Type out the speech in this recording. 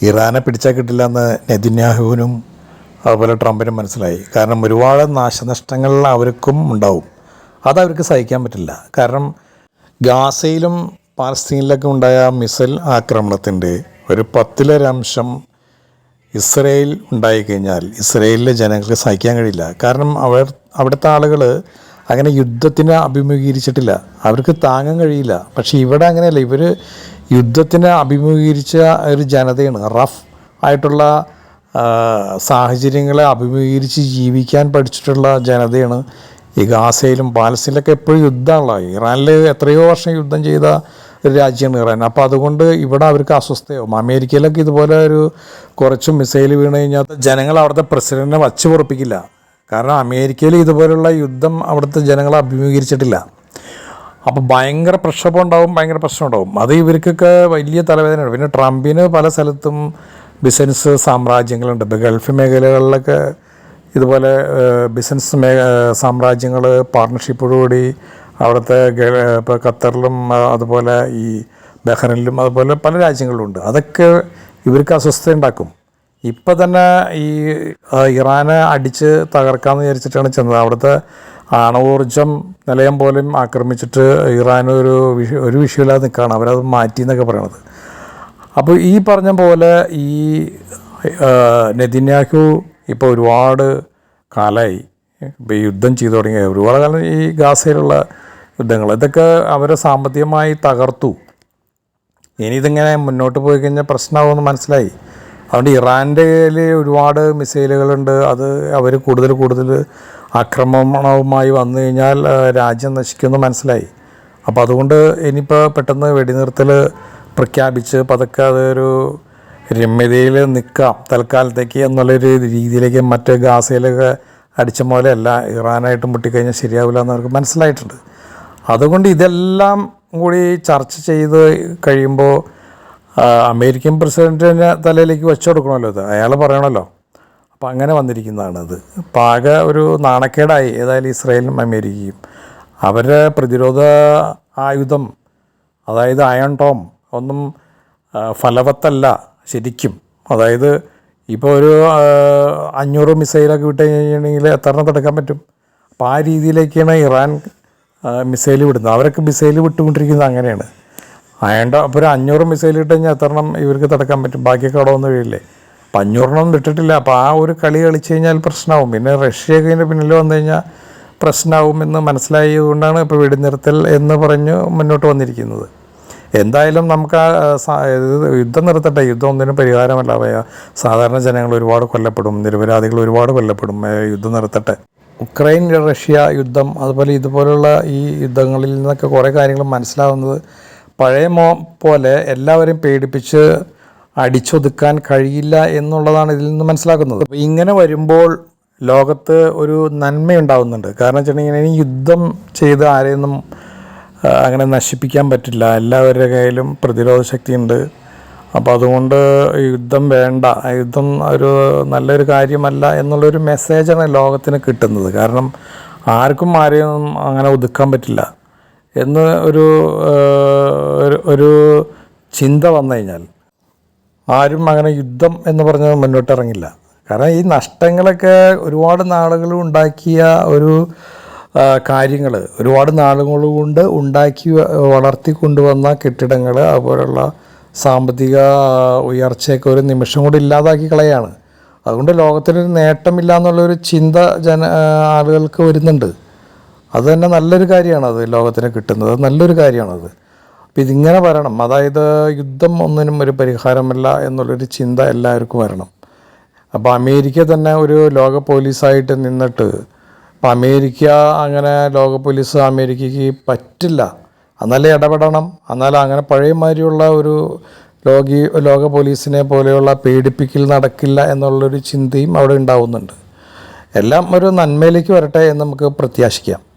ഇറാനെ പിടിച്ചാൽ കിട്ടില്ല എന്ന് നെതിന്യാഹുവിനും അതുപോലെ ട്രംപിനും മനസ്സിലായി. കാരണം ഒരുപാട് നാശനഷ്ടങ്ങൾ അവർക്കും ഉണ്ടാവും. അതവർക്ക് സഹിക്കാൻ പറ്റില്ല. കാരണം ഗാസയിലും പാലസ്തീനിലൊക്കെ ഉണ്ടായ മിസൈൽ ആക്രമണത്തിന്റെ ഒരു പത്തിലൊരംശം ഇസ്രയേൽ ഉണ്ടായിക്കഴിഞ്ഞാൽ ഇസ്രയേലിലെ ജനങ്ങൾക്ക് സഹിക്കാൻ കഴിയില്ല. കാരണം അവർ അവിടുത്തെ ആളുകൾ അങ്ങനെ യുദ്ധത്തിനെ അഭിമുഖീകരിച്ചിട്ടില്ല. അവർക്ക് താങ്ങാൻ കഴിയില്ല. പക്ഷേ ഇവിടെ അങ്ങനെയല്ല. ഇവർ യുദ്ധത്തിനെ അഭിമുഖീകരിച്ച ഒരു ജനതയാണ്. റഫ് ആയിട്ടുള്ള സാഹചര്യങ്ങളെ അഭിമുഖീകരിച്ച് ജീവിക്കാൻ പഠിച്ചിട്ടുള്ള ജനതയാണ് ഈ ഗാസയിലും പാലസ്തീനിലൊക്കെ എപ്പോഴും യുദ്ധമാണല്ലോ ഇറാനിൽ എത്രയോ വർഷം യുദ്ധം ചെയ്ത ഒരു രാജ്യമാണ് ഇറാൻ. അപ്പോൾ അതുകൊണ്ട് ഇവിടെ അവർക്ക് അസ്വസ്ഥയാവും. അമേരിക്കയിലൊക്കെ ഇതുപോലെ ഒരു കുറച്ച് മിസൈൽ വീണ് കഴിഞ്ഞാൽ ജനങ്ങൾ അവിടുത്തെ പ്രസിഡന്റിനെ വച്ചു പൊറപ്പിക്കില്ല. കാരണം അമേരിക്കയിൽ ഇതുപോലുള്ള യുദ്ധം അവിടുത്തെ ജനങ്ങളെ അഭിമുഖീകരിച്ചിട്ടില്ല. അപ്പോൾ ഭയങ്കര പ്രക്ഷോഭം ഉണ്ടാവും ഭയങ്കര പ്രശ്നം ഉണ്ടാവും. അത് ഇവർക്കൊക്കെ വലിയ തലവേദനയാണ്. പിന്നെ ട്രംപിന് പല സ്ഥലത്തും ബിസിനസ് സാമ്രാജ്യങ്ങളുണ്ട്. ഇപ്പോൾ ഗൾഫ് മേഖലകളിലൊക്കെ ഇതുപോലെ ബിസിനസ് മേ സാമ്രാജ്യങ്ങൾ പാർട്ണർഷിപ്പോടുകൂടി അവിടുത്തെ ഇപ്പോൾ ഖത്തറിലും അതുപോലെ ഈ ബഹ്റൈനിലും അതുപോലെ പല രാജ്യങ്ങളിലുണ്ട് അതൊക്കെ ഇവർക്ക് അസ്വസ്ഥ ഉണ്ടാക്കും. ഇപ്പം തന്നെ ഈ ഇറാനെ അടിച്ച് തകർക്കാമെന്ന് വിചാരിച്ചിട്ടാണ് ചെന്നത്. അവിടുത്തെ ആണവോർജം നിലയം പോലും ആക്രമിച്ചിട്ട് ഇറാൻ ഒരു വിഷ ഒരു വിഷയമില്ലാതെ നിൽക്കുകയാണ്. അവരത് മാറ്റി എന്നൊക്കെ പറയണത്. അപ്പോൾ ഈ പറഞ്ഞ പോലെ ഈ നെതിന്യാഹു ഇപ്പോൾ ഒരുപാട് കാലമായി ഇപ്പോൾ യുദ്ധം ചെയ്തു തുടങ്ങിയ ഒരുപാട് കാലം ഈ ഗാസയിലുള്ള യുദ്ധങ്ങൾ. ഇതൊക്കെ അവരെ സാമ്പത്തികമായി തകർത്തു. ഇനി ഇതിങ്ങനെ മുന്നോട്ട് പോയി കഴിഞ്ഞാൽ പ്രശ്നമാകുമെന്ന് മനസ്സിലായി. അതുകൊണ്ട് ഇറാന്റെ കയ്യിൽ ഒരുപാട് മിസൈലുകളുണ്ട്. അത് അവർ കൂടുതൽ കൂടുതൽ ആക്രമണവുമായി വന്നു കഴിഞ്ഞാൽ രാജ്യം നശിക്കുമെന്ന് മനസ്സിലായി. അപ്പോൾ അതുകൊണ്ട് ഇനിയിപ്പോൾ പെട്ടെന്ന് വെടിനിർത്തൽ പ്രഖ്യാപിച്ച് പതുക്കെ അതൊരു രമ്യതയിൽ നിൽക്കാം. തൽക്കാലത്തേക്ക് എന്നുള്ളൊരു രീതിയിലേക്ക് മറ്റ് ഗാസയിലൊക്കെ അടിച്ച പോലെയല്ല ഇറാനായിട്ട് മുട്ടിക്കഴിഞ്ഞാൽ ശരിയാവില്ല എന്ന് അവർക്ക് മനസ്സിലായിട്ടുണ്ട്. അതുകൊണ്ട് ഇതെല്ലാം കൂടി ചർച്ച ചെയ്ത് കഴിയുമ്പോൾ അമേരിക്കൻ പ്രസിഡന്റിന്റെ തലയിലേക്ക് വെച്ചു കൊടുക്കണമല്ലോ ഇത്. അയാൾ പറയണമല്ലോ. അപ്പോൾ അങ്ങനെ വന്നിരിക്കുന്നതാണ് ഇത് പാക ഒരു നാണക്കേടായി. ഏതായാലും ഇസ്രായേലും അമേരിക്കയും. അവരുടെ പ്രതിരോധ ആയുധം അതായത് അയൺ ടോം ഒന്നും ഫലവത്തല്ല ശരിക്കും. അതായത് ഇപ്പോൾ ഒരു അഞ്ഞൂറ് മിസൈലൊക്കെ വിട്ട് കഴിഞ്ഞിട്ടുണ്ടെങ്കിൽ എത്ര തടുക്കാൻ പറ്റും? അപ്പോൾ ആ രീതിയിലേക്കാണ് ഇറാൻ മിസൈൽ വിടുന്നത്. അവരൊക്കെ മിസൈൽ വിട്ടുകൊണ്ടിരിക്കുന്നത് അങ്ങനെയാണ്. അയണ്ട അപ്പോൾ ഒരു അഞ്ഞൂറ് മിസൈൽ ഇട്ട് കഴിഞ്ഞാൽ എത്രണ്ണം ഇവർക്ക് തടക്കാൻ പറ്റും? ബാക്കിയൊക്കെ അവിടെ വന്ന് കഴിയില്ലേ അപ്പം അഞ്ഞൂറെണ്ണം ഇട്ടിട്ടില്ല. അപ്പോൾ ആ ഒരു കളി കളിച്ച് കഴിഞ്ഞാൽ പ്രശ്നമാവും പിന്നെ റഷ്യയൊക്കെ ഇതിന്റെ പിന്നിൽ വന്നു കഴിഞ്ഞാൽ പ്രശ്നമാവും എന്ന് മനസ്സിലായതുകൊണ്ടാണ് ഇപ്പോൾ വെടിനിർത്തൽ എന്ന് പറഞ്ഞ് മുന്നോട്ട് വന്നിരിക്കുന്നത്. എന്തായാലും നമുക്ക് ആ യുദ്ധം നിർത്തട്ടെ. യുദ്ധം ഒന്നിനും പരിഹാരമല്ല. സാധാരണ ജനങ്ങൾ ഒരുപാട് കൊല്ലപ്പെടും. നിരപരാധികൾ ഒരുപാട് കൊല്ലപ്പെടും. യുദ്ധം നിർത്തട്ടെ. ഉക്രൈൻ റഷ്യ യുദ്ധം അതുപോലെ ഇതുപോലുള്ള ഈ യുദ്ധങ്ങളിൽ നിന്നൊക്കെ കുറേ കാര്യങ്ങൾ മനസ്സിലാവുന്നത് പഴയ മോ പോലെ എല്ലാവരെയും പേടിപ്പിച്ച് അടിച്ചൊതുക്കാൻ കഴിയില്ല എന്നുള്ളതാണ് ഇതിൽ നിന്ന് മനസ്സിലാക്കുന്നത്. ഇങ്ങനെ വരുമ്പോൾ ലോകത്ത് ഒരു നന്മയുണ്ടാവുന്നുണ്ട്. കാരണം വെച്ചിട്ടുണ്ടെങ്കിൽ ഇനി യുദ്ധം ചെയ്ത് ആരെയൊന്നും അങ്ങനെ നശിപ്പിക്കാൻ പറ്റില്ല. എല്ലാവരുടെ കയ്യിലും പ്രതിരോധ ശക്തിയുണ്ട്. അപ്പോൾ അതുകൊണ്ട് യുദ്ധം വേണ്ട. യുദ്ധം ഒരു നല്ലൊരു കാര്യമല്ല എന്നുള്ളൊരു മെസ്സേജാണ് ലോകത്തിന് കിട്ടുന്നത്. കാരണം ആർക്കും ആരെയും അങ്ങനെ ഒതുക്കാൻ പറ്റില്ല. എന്ന് ഒരു ഒരു- ചിന്ത വന്നു കഴിഞ്ഞാൽ ആരും അങ്ങനെ യുദ്ധം എന്ന് പറഞ്ഞ് മുന്നോട്ടിറങ്ങില്ല. കാരണം ഈ നഷ്ടങ്ങളൊക്കെ ഒരുപാട് നാളുകൾ ഉണ്ടാക്കിയ ഒരു കാര്യങ്ങൾ ഒരുപാട് നാളുകൾ കൊണ്ട് ഉണ്ടാക്കി വളർത്തി കൊണ്ടുവന്ന കെട്ടിടങ്ങൾ അതുപോലുള്ള സാമ്പത്തിക ഉയർച്ചയൊക്കെ ഒരു നിമിഷം കൂടി ഇല്ലാതാക്കി കളയാണ്. അതുകൊണ്ട് ലോകത്തിനൊരു നേട്ടമില്ല എന്നുള്ളൊരു ചിന്ത ജന ആളുകൾക്ക് വരുന്നുണ്ട്. അത് തന്നെ നല്ലൊരു കാര്യമാണത് ലോകത്തിന് കിട്ടുന്നത്. നല്ലൊരു കാര്യമാണത് അപ്പം ഇതിങ്ങനെ വരണം. അതായത് യുദ്ധം ഒന്നിനും ഒരു പരിഹാരമല്ല എന്നുള്ളൊരു ചിന്ത എല്ലാവർക്കും വരണം. അപ്പോൾ അമേരിക്ക തന്നെ ഒരു ലോക പോലീസായിട്ട് നിന്നിട്ട് അപ്പം അമേരിക്ക അങ്ങനെ ലോക പോലീസ് അമേരിക്കയ്ക്ക് പറ്റില്ല. എന്നാലേ ഇടപെടണം. എന്നാലും അങ്ങനെ പഴയമാതിരിയുള്ള ഒരു ലോകി ലോക പോലീസിനെ പോലെയുള്ള പേടിപ്പിക്കൽ നടക്കില്ല എന്നുള്ളൊരു ചിന്തയും അവിടെ ഉണ്ടാവുന്നുണ്ട്. എല്ലാം ഒരു നന്മയിലേക്ക് വരട്ടെ എന്ന് നമുക്ക് പ്രത്യാശിക്കാം.